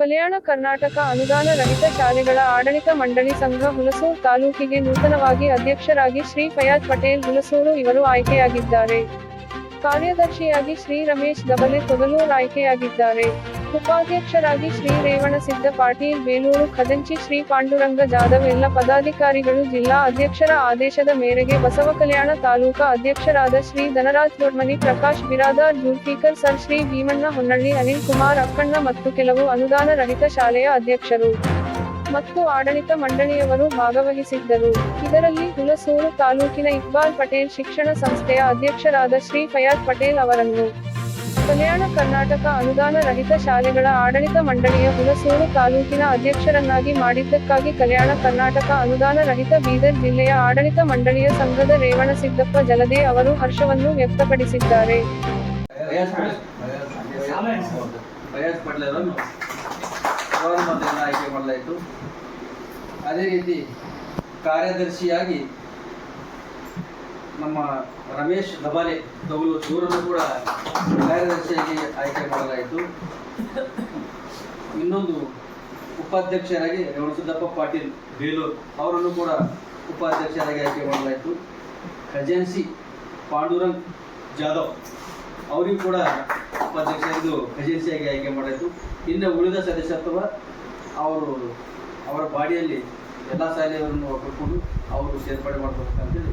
ಕಲ್ಯಾಣ ಕರ್ನಾಟಕ ಅನುದಾನ ರಹಿತ ಶಾಲೆಗಳ ಆಡಳಿತ ಮಂಡಳಿ ಸಂಘ ಹುಲಸೂರು ತಾಲೂಕಿಗೆ ನೂತನವಾಗಿ ಅಧ್ಯಕ್ಷರಾಗಿ ಶ್ರೀ ಫಯಾಜ್ ಪಟೇಲ್ ಹುಲಸೂರು ಇವರು ಆಯ್ಕೆಯಾಗಿದ್ದಾರೆ. ಕಾರ್ಯದರ್ಶಿಯಾಗಿ ಶ್ರೀ ರಮೇಶ್ ದಬಲೆ ತೊಗಲೂರ್ ಆಯ್ಕೆಯಾಗಿದ್ದಾರೆ. ಉಪಾಧ್ಯಕ್ಷರಾಗಿ ಶ್ರೀ ರೇವಣಸಿದ್ದ ಪಾಟೀಲ್, ಬೇಲೂರು ಖದಂಚಿ ಶ್ರೀ ಪಾಂಡುರಂಗ ಜಾಧವ್ ಎಲ್ಲ ಪದಾಧಿಕಾರಿಗಳು, ಜಿಲ್ಲಾ ಅಧ್ಯಕ್ಷರ ಆದೇಶದ ಮೇರೆಗೆ ಬಸವ ಕಲ್ಯಾಣ ತಾಲೂಕಾ ಅಧ್ಯಕ್ಷರಾದ ಶ್ರೀ ಧನರಾಜ್ ದೊಡ್ಮನಿ, ಪ್ರಕಾಶ್ ಬಿರಾದಾರ್ ಜೂಲ್ಫೀಕರ್ ಸರ್ ಶ್ರೀ ಭೀಮಣ್ಣ ಹೊನ್ನಳ್ಳಿ, ಅನಿಲ್ ಕುಮಾರ್ ಅಕ್ಕಣ್ಣ ಮತ್ತು ಕೆಲವು ಅನುದಾನ ರಹಿತ ಶಾಲೆಯ ಅಧ್ಯಕ್ಷರು ಮತ್ತು ಆಡಳಿತ ಮಂಡಳಿಯವರು ಭಾಗವಹಿಸಿದ್ದರು. ಇದರಲ್ಲಿ ಹುಲಸೂರು ತಾಲೂಕಿನ ಇಕ್ಬಾಲ್ ಪಟೇಲ್ ಶಿಕ್ಷಣ ಸಂಸ್ಥೆಯ ಅಧ್ಯಕ್ಷರಾದ ಶ್ರೀ ಫಯಾಜ್ ಪಟೇಲ್ ಅವರನ್ನು ಕಲ್ಯಾಣ ಕರ್ನಾಟಕ ಅನುದಾನ ರಹಿತ ಶಾಲೆಗಳ ಆಡಳಿತ ಮಂಡಳಿಯ ಹುಲಸೂರು ತಾಲೂಕಿನ ಅಧ್ಯಕ್ಷರನ್ನಾಗಿ ಮಾಡಿದ್ದಕ್ಕಾಗಿ ಕಲ್ಯಾಣ ಕರ್ನಾಟಕ ಅನುದಾನ ರಹಿತ ಬೀದರ್ ಜಿಲ್ಲೆಯ ಆಡಳಿತ ಮಂಡಳಿಯ ಸಂಘದ ರೇವಣಸಿದ್ದಪ್ಪ ಜಲದೇ ಅವರು ಹರ್ಷವನ್ನು ವ್ಯಕ್ತಪಡಿಸಿದ್ದಾರೆ. ಅದೇ ರೀತಿ ಕಾರ್ಯದರ್ಶಿಯಾಗಿ ನಮ್ಮ ರಮೇಶ್ ದಬಾಲೆ ತಗುಲು ಇವರನ್ನು ಕೂಡ ಕಾರ್ಯದರ್ಶಿಯಾಗಿ ಆಯ್ಕೆ ಮಾಡಲಾಯಿತು. ಇನ್ನೊಂದು ಉಪಾಧ್ಯಕ್ಷರಾಗಿ ರೇವಣಸಿದ್ದಪ್ಪ ಪಾಟೀಲ್ ಬೇಲೂರು ಅವರನ್ನು ಕೂಡ ಉಪಾಧ್ಯಕ್ಷರಾಗಿ ಆಯ್ಕೆ ಮಾಡಲಾಯಿತು. ಖಜಾನ್ಸಿ ಪಾಂಡುರಂಗ್ ಜಾಧವ್ ಅವರಿಗೂ ಕೂಡ ಉಪಾಧ್ಯಕ್ಷ ಇದು ಖಜಾನ್ಸಿಯಾಗಿ ಆಯ್ಕೆ ಮಾಡಾಯಿತು ಇನ್ನು ಉಳಿದ ಸದಸ್ಯತ್ವ ಅವರು ಅವರ ಬಾಡಿಯಲ್ಲಿ ಎಲ್ಲ ಶಾಲೆಯವರನ್ನು ಕರ್ಕೊಂಡು ಅವರು ಸೇರ್ಪಡೆ ಮಾಡಬೇಕಂತೇಳಿ